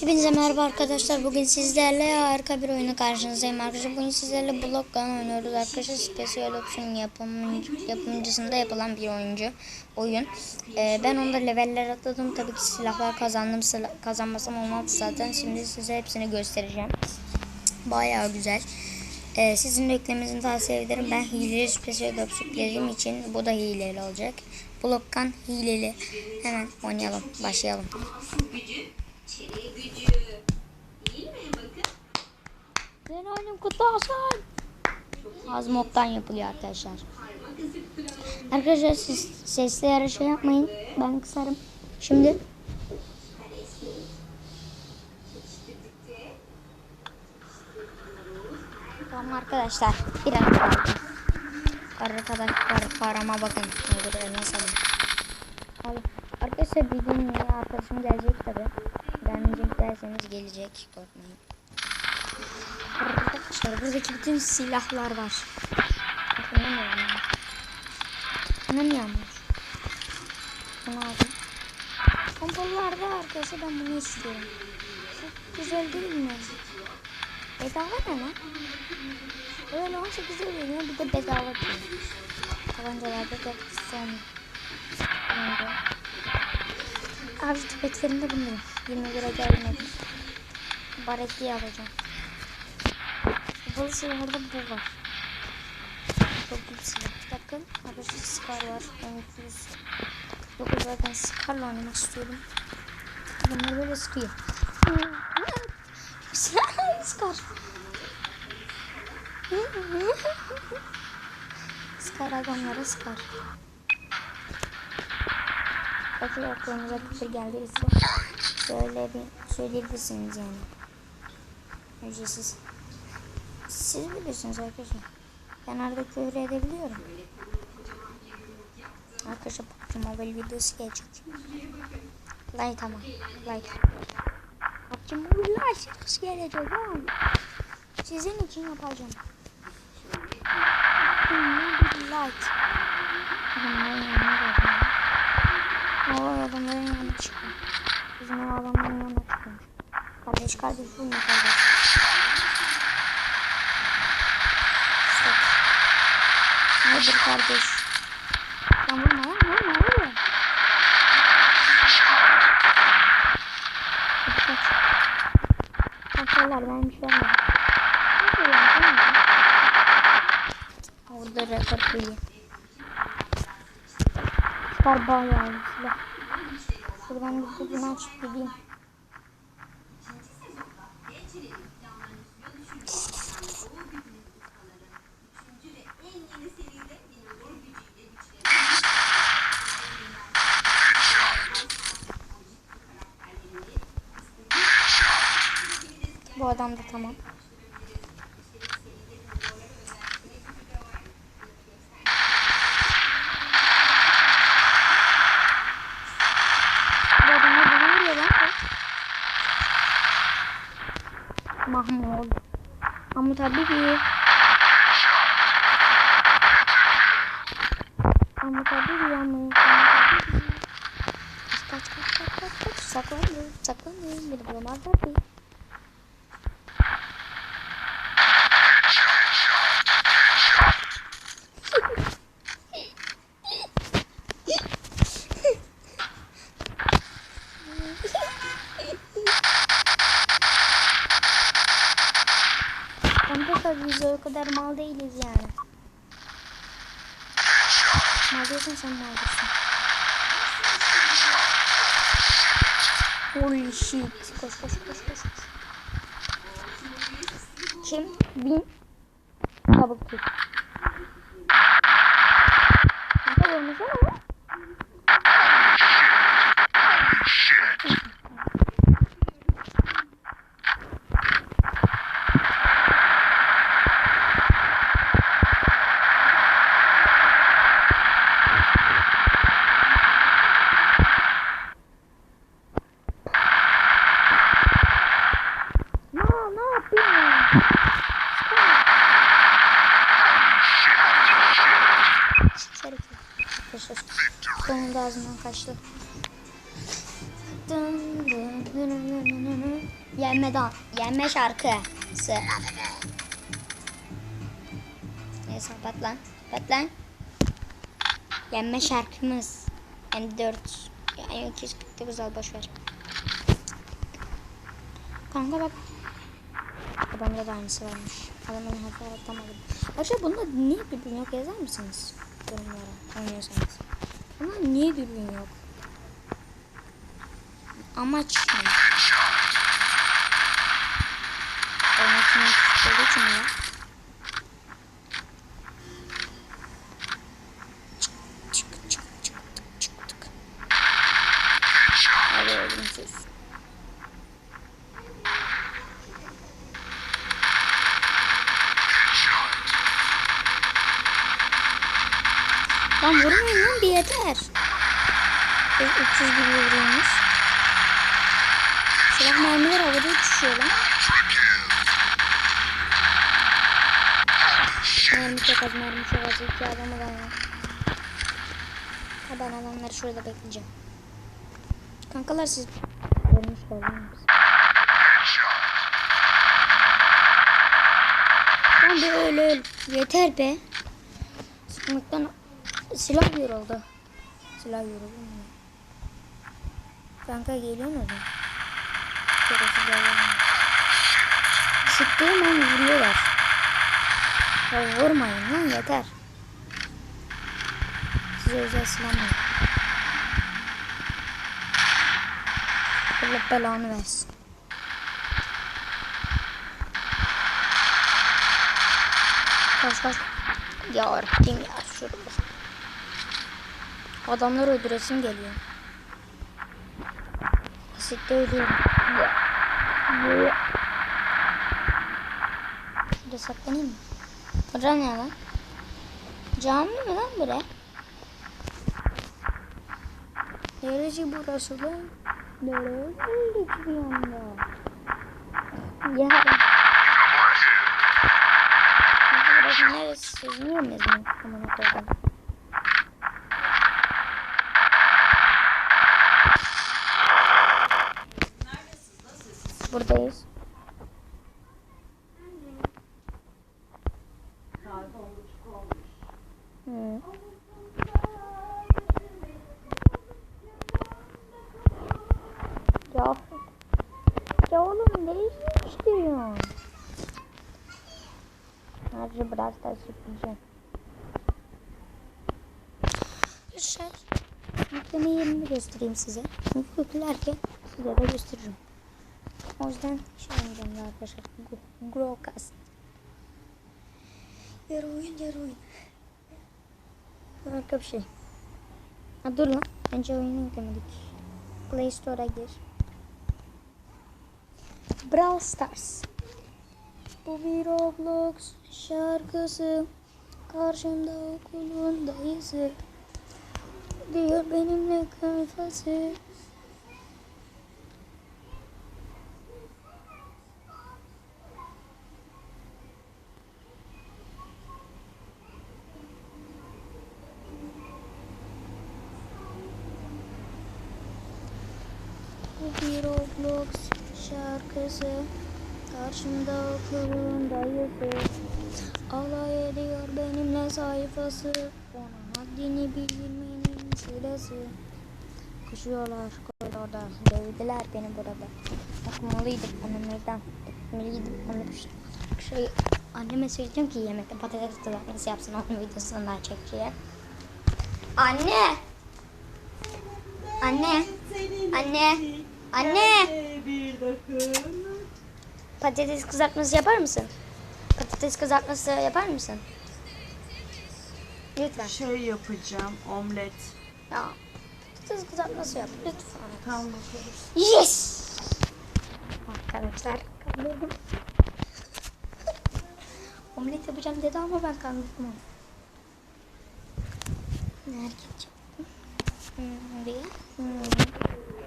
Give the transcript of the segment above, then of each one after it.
Hepinize merhaba arkadaşlar. Bugün sizlerle harika bir oyunu karşınızdayım arkadaşlar. Bugün sizlerle Block Gun oynuyoruz arkadaşlar. Special Option yapımcı, yapımcısında yapılan bir oyuncu oyun. Ee, ben onda leveller atladım. Tabii ki silahlar kazandım. Sila- kazanmasam olmaz zaten. Şimdi size hepsini göstereceğim. Bayağı güzel. Ee, sizin de eklemenizi tavsiye ederim. Ben hileli Special Ops yüklediğim için bu da hileli olacak. Block Gun hileli. Hemen oynayalım. Başlayalım. Ben oyunum kutlu olsun. Azmok'tan yapılıyor arkadaşlar. Arkadaşlar siz sesli yere şey yapmayın. Ben kısarım. Şimdi Tamam arkadaşlar. Bir kaldı. Arkadaşlar parama bakın. Nasıl Abi, arkadaşlar bir gün arkadaşım gelecek tabi. Gelmeyecek derseniz gelecek. Arkadaşlar buradaki bütün silahlar var. Mi yanmış? Bunu aldım. Pompalılarda arkadaşlar ben bunu istiyorum. Güzel değil mi? Bedava ne lan? Öyle 18 veriyor bir de bedava diyor. Tabancalarda da. Tabanca. Abi tüfeklerinde bunları. 20 lira gelmedi. Baretliği alacağım. Kapalı silahlarda bu var. Çok iyi silah. Bakın arkadaşlar Scar var. 1249 zaten Scar'la oynamak istiyorum. Bunlar böyle sıkıyor. Scar. Scar adamlara Scar. Bakın aklınıza küfür geldiyse şöyle bir söyleyebilirsiniz yani. Ücretsiz. Siz bilirsiniz arkadaşlar. Ben arada küfür edebiliyorum. Arkadaşlar PUBG Mobile videosu gelecek. Like ama. Like. PUBG Mobile videosu gelecek. Sizin için yapacağım. Like. O adamların yanına çıkıyor. Bizim adamların yanına çıkıyor. Kardeş kardeş bu ne kardeş? Nedir kardeş? Lan vurma lan vurma vurma. Kaçarlar ben değil mi? Orada rekor iyi. Çıkar bayağı silah. Şuradan bir kapını açıp gideyim. Bu adam da tamam. Mahmut. Mahmut abi bir. Mahmut abi bir Mahmut. Kaç kaç kaç kaç kaç kaç. Saklandı. Saklandı. Beni bulamazlar ki. Kanka biz o kadar mal değiliz yani. Mal değilsin sen değilsin. Holy shit. Koş koş koş koş. Kim? Bin. Kabuk tut. Kanka vurmasana lan. Ne, ne yapıyorsun? Şerif. Ağzından kaçtı. Yenme dan. Yenme şarkısı. Neyse kapat lan. Kapat lan. Yenme şarkımız. M4. Yani 249 al boşver. Kanka bak. Adamda da aynısı varmış. Adamın hata atamadım. Arkadaşlar bunda niye dürbün yok yazar mısınız? Yorumlara anlıyorsanız. Ama niye dürbün yok? Amaç ne? Onun için olduğu için mi ya? Çık çık çık çık çık çık. Hadi oğlum siz. Lan vurmayın lan bir yeter. Biz 300 gibi vuruyormuş. Silah mermiler uçuşuyor lan. Mermi çok az, mermi çok az. İki adamı da var. Ha ben adamları şurada bekleyeceğim. Kankalar siz değil mi? Lan be öl öl. Yeter be. Sıkmaktan silah yoruldu. Silah yoruldu? Kanka geliyor mu? Şurası geliyor. Sıktığım an vuruyorlar. Ya vurmayın lan yeter. Size özel silah mı? Allah belanı versin. Kaç kaç. Ya Rabbim ya şurada. Adamlar öldüresim geliyor. Asitte ölüyorum. Ya. Ya. Şurada saklanayım mı? Bura ne lan? Cami mi lan bura? Neresi burası lan? Nereye geldik bir anda? Ya. Burası neresi? Niye mezun? Aman koydum. Ya oğlum ne istiyorsun? Hadi biraz daha sürprizeceğim. Arkadaşlar. Yükleme yerini göstereyim size. Çünkü yüklerken size de gösteririm. O yüzden şey oynayacağım ya arkadaşlar. Gro- Growcast. Yarı oyun yarı oyun. Harika bir şey. Ha dur lan. Önce oyunu yüklemedik. Play Store'a gir. Brawl Stars. Bu bir Roblox şarkısı. Karşımda okulun dayısı. Diyor benimle kafası. Bu bir Roblox şarkısı. Karşımda okulun dayısı Alay ediyor benimle sayfası. Ona haddini bilmenin sırası Koşuyorlar koridorda. Dövdüler beni burada. Okumalıydım annemlerden. Okumalıydım onu bir şey Anneme söyleyeceğim ki yemekte patates kızartması yapsın. Onun videosundan çekeceğim. Anne! Anne! Anne! Anne Bir bakın. Patates kızartması yapar mısın? Patates kızartması yapar mısın? Lütfen. Şey yapacağım, omlet. Ya. Patates kızartması yap lütfen. Tam bakarız. Yes! Arkadaşlar kandırdım. Omlet yapacağım dedi ama ben kandırdım. Nerede gideceğim? Hmm, Oraya. Hmm.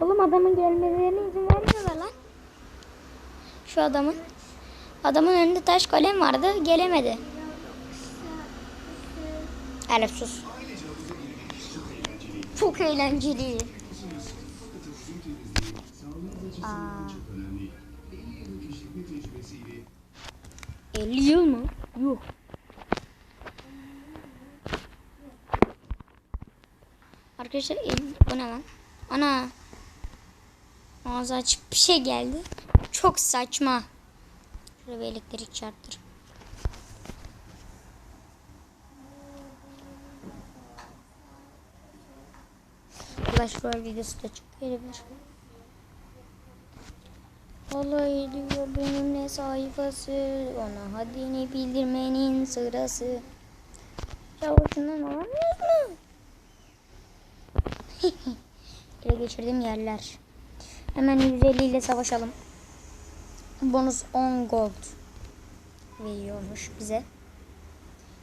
Oğlum adamın gelmelerine izin vermiyorlar lan. Şu adamın. Adamın önünde taş kalem vardı. Gelemedi. Elif sus. Çok eğlenceli. Aa. 50 yıl mı? Yok. Arkadaşlar bu ne lan? Ana. Ağzı açıp bir şey geldi. Çok saçma. Şöyle bir elektrik çarptır. Clash Royale videosu da çıkabilir. Alay ediyor benimle sayfası Ona haddini bildirmenin sırası Ya ucundan alamıyoruz mu? Ele geçirdiğim yerler Hemen 150 ile savaşalım. Bonus 10 gold Veriyormuş bize.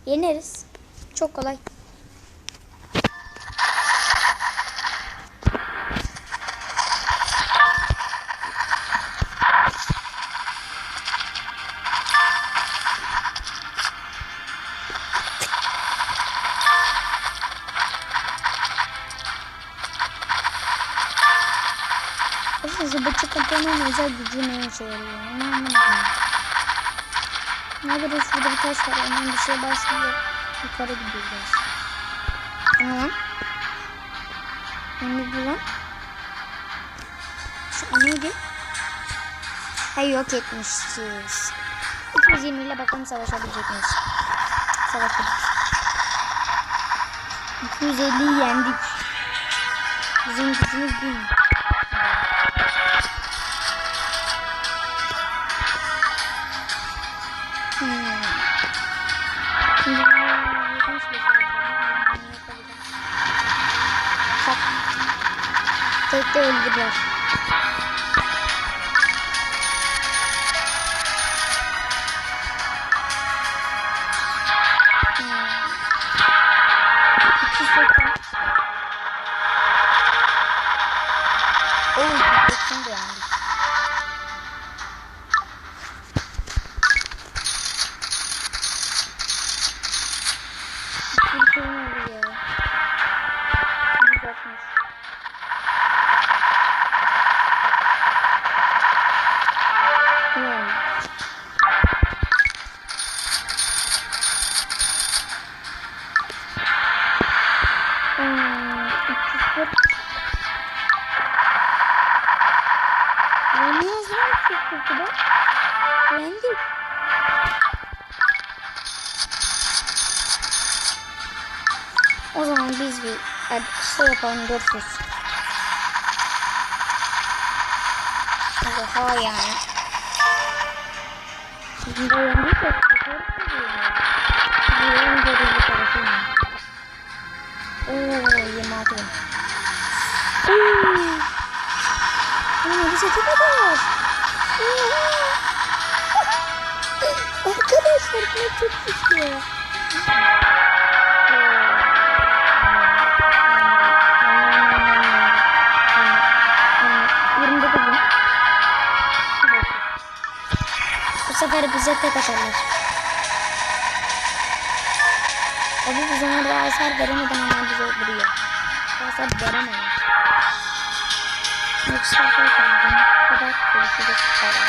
Yeneriz. Çok kolay Arkadaşlar bıçak kapanın özel gücü ne işe yarıyor? Ne anlamadım. Ne kadar şurada bir taş var. Ondan bir şey başlıyor. Yukarı gidiyoruz. Tamam. Ne bu lan? Şu neydi? Hayır yok etmişiz. 220 ile bakalım savaşabilecek miyiz? Savaşabilecek. 250'yi yendik. Bizim gücümüz 1000. Tek de bir hadi şey yapalım görüşürüz. Oha yani. Bizim de yendik ya. Bu en görücü tarafı mı? Ooo 26 bin. Ooo. Ama bize çok kadar. Arkadaşlar bu çok güçlü. Bize tek atarlar. Abi biz onlara hasar veremeden hemen bize vuruyor. Hasar veremem. Yoksa bu kadar görüşürüz.